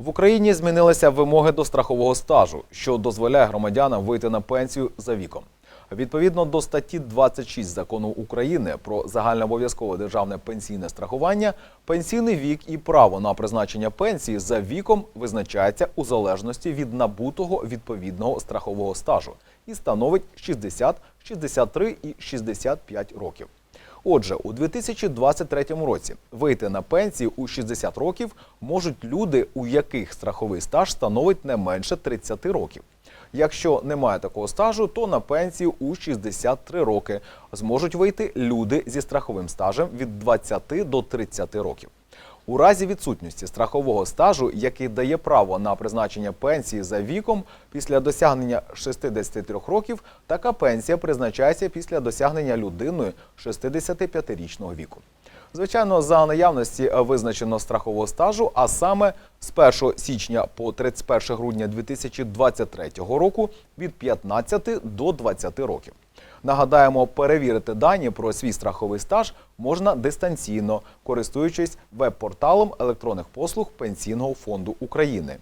В Україні змінилися вимоги до страхового стажу, що дозволяє громадянам вийти на пенсію за віком. Відповідно до статті 26 закону України про загальнообов'язкове державне пенсійне страхування, пенсійний вік і право на призначення пенсії за віком визначається у залежності від набутого відповідного страхового стажу і становить 60, 63 і 65 років. Отже, у 2023 році вийти на пенсію у 60 років можуть люди, у яких страховий стаж становить не менше 30 років. Якщо немає такого стажу, то на пенсію у 63 роки зможуть вийти люди зі страховим стажем від 20 до 30 років. У разі відсутності страхового стажу, який дає право на призначення пенсії за віком після досягнення 63 років, така пенсія призначається після досягнення людиною 65-річного віку. Звичайно, за наявності визначено страхового стажу, а саме з 1 січня по 31 грудня 2023 року від 15 до 20 років. Нагадаємо, перевірити дані про свій страховий стаж можна дистанційно, користуючись веб-порталом електронних послуг Пенсійного фонду України.